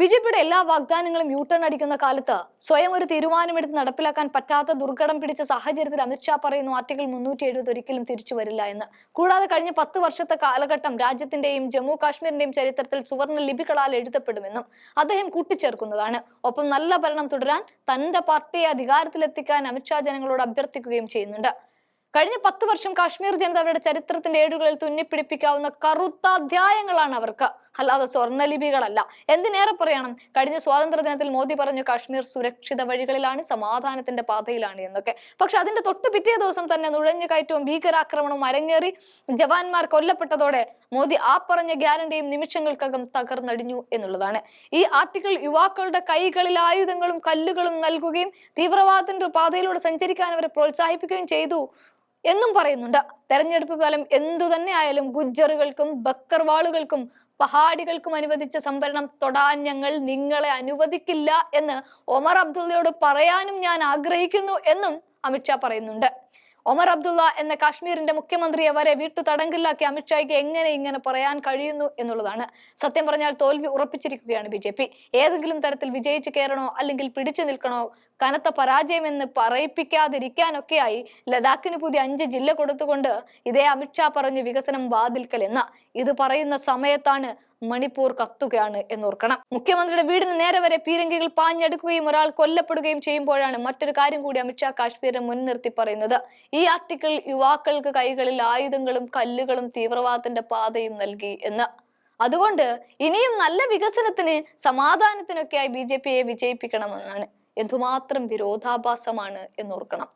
B J പിയുടെ എല്ലാ വാഗ്ദാനങ്ങളും U-turn അടിക്കുന്ന കാലത്ത് സ്വയം ഒരു തീരുമാനമെടുത്ത് നടപ്പിലാക്കാൻ പറ്റാത്ത ദുർഘടം പിടിച്ച സാഹചര്യത്തിൽ അമിത്ഷാ പറയുന്നു ആർട്ടിക്കിൾ മുന്നൂറ്റി എഴുപത് ഒരിക്കലും തിരിച്ചു വരില്ല എന്ന്. കൂടാതെ കഴിഞ്ഞ പത്ത് വർഷത്തെ കാലഘട്ടം രാജ്യത്തിന്റെയും ജമ്മു കാശ്മീരിന്റെയും ചരിത്രത്തിൽ സുവർണ ലിപികളാൽ എഴുതപ്പെടുമെന്നും അദ്ദേഹം കൂട്ടിച്ചേർക്കുന്നതാണ്. ഒപ്പം നല്ല ഭരണം തുടരാൻ തന്റെ പാർട്ടിയെ അധികാരത്തിലെത്തിക്കാൻ അമിത്ഷാ ജനങ്ങളോട് അഭ്യർത്ഥിക്കുകയും ചെയ്യുന്നുണ്ട്. കഴിഞ്ഞ പത്ത് വർഷം കാശ്മീർ ജനത അവരുടെ ചരിത്രത്തിന്റെ ഏടുകളിൽ തുന്നിപ്പിടിപ്പിക്കാവുന്ന കറുത്ത അധ്യായങ്ങളാണ് അവർക്ക്. അല്ലാതെ സ്വർണലിപികളല്ല. എന്തിനേറെ പറയണം? കഴിഞ്ഞ സ്വാതന്ത്ര്യ ദിനത്തിൽ മോദി പറഞ്ഞു കാശ്മീർ സുരക്ഷിത വഴികളിലാണ് സമാധാനത്തിന്റെ പാതയിലാണ് എന്നൊക്കെ. പക്ഷെ അതിന്റെ തൊട്ട് പിറ്റേ ദിവസം തന്നെ നുഴഞ്ഞു കയറ്റവും ഭീകരാക്രമണവും അരങ്ങേറി ജവാന്മാർ കൊല്ലപ്പെട്ടതോടെ മോദി ആ പറഞ്ഞ ഗ്യാരണ്ടിയും നിമിഷങ്ങൾക്കകം തകർന്നടിഞ്ഞു എന്നുള്ളതാണ്. ഈ ആർട്ടിക്കിൾ യുവാക്കളുടെ കൈകളിൽ ആയുധങ്ങളും കല്ലുകളും നൽകുകയും തീവ്രവാദത്തിന്റെ പാതയിലൂടെ സഞ്ചരിക്കാൻ അവരെ പ്രോത്സാഹിപ്പിക്കുകയും ചെയ്തു എന്നും പറയുന്നുണ്ട്. തെരഞ്ഞെടുപ്പ് ഫലം എന്തു തന്നെ ആയാലും ഗുജ്ജറുകൾക്കും ബക്കർവാളുകൾക്കും പഹാഡികൾക്കും അനുവദിച്ച സംവരണം തൊടാൻ ഞങ്ങൾ നിങ്ങളെ അനുവദിക്കില്ല എന്ന് ഒമർ അബ്ദുള്ളയോട് പറയാനും ഞാൻ ആഗ്രഹിക്കുന്നു എന്നും അമിത്ഷാ പറയുന്നുണ്ട്. ഒമർ അബ്ദുള്ള എന്ന കാശ്മീരിന്റെ മുഖ്യമന്ത്രിയെ വരെ വീട്ടു തടങ്കലിലാക്കി അമിത്ഷായ്ക്ക് എങ്ങനെ ഇങ്ങനെ പറയാൻ കഴിയുന്നു എന്നുള്ളതാണ്. സത്യം പറഞ്ഞാൽ തോൽവി ഉറപ്പിച്ചിരിക്കുകയാണ് ബി ഏതെങ്കിലും തരത്തിൽ വിജയിച്ചു കയറണോ അല്ലെങ്കിൽ പിടിച്ചു നിൽക്കണോ കനത്ത പരാജയമെന്ന് പറയിപ്പിക്കാതിരിക്കാനൊക്കെയായി ലഡാക്കിന് പുതിയ അഞ്ച് ജില്ല കൊടുത്തുകൊണ്ട് ഇതേ അമിത്ഷാ പറഞ്ഞു വികസനം വാതിൽക്കൽ എന്ന. ഇത് പറയുന്ന സമയത്താണ് മണിപ്പൂർ കത്തുകയാണ് എന്നോർക്കണം. മുഖ്യമന്ത്രിയുടെ വീടിന് നേരെ വരെ പീരങ്കികൾ പാഞ്ഞെടുക്കുകയും ഒരാൾ കൊല്ലപ്പെടുകയും ചെയ്യുമ്പോഴാണ് മറ്റൊരു കാര്യം കൂടി അമിത്ഷാ കാശ്മീരിനെ മുൻനിർത്തി പറയുന്നത്. ഈ ആർട്ടിക്കിൾ യുവാക്കൾക്ക് കൈകളിൽ ആയുധങ്ങളും കല്ലുകളും തീവ്രവാദത്തിന്റെ പാതയും നൽകി എന്ന്. അതുകൊണ്ട് ഇനിയും നല്ല വികസനത്തിന് സമാധാനത്തിനൊക്കെയായി ബി ജെ പിയെ വിജയിപ്പിക്കണമെന്നാണ്. എന്തുമാത്രം വിരോധാഭാസമാണ് എന്നോർക്കണം.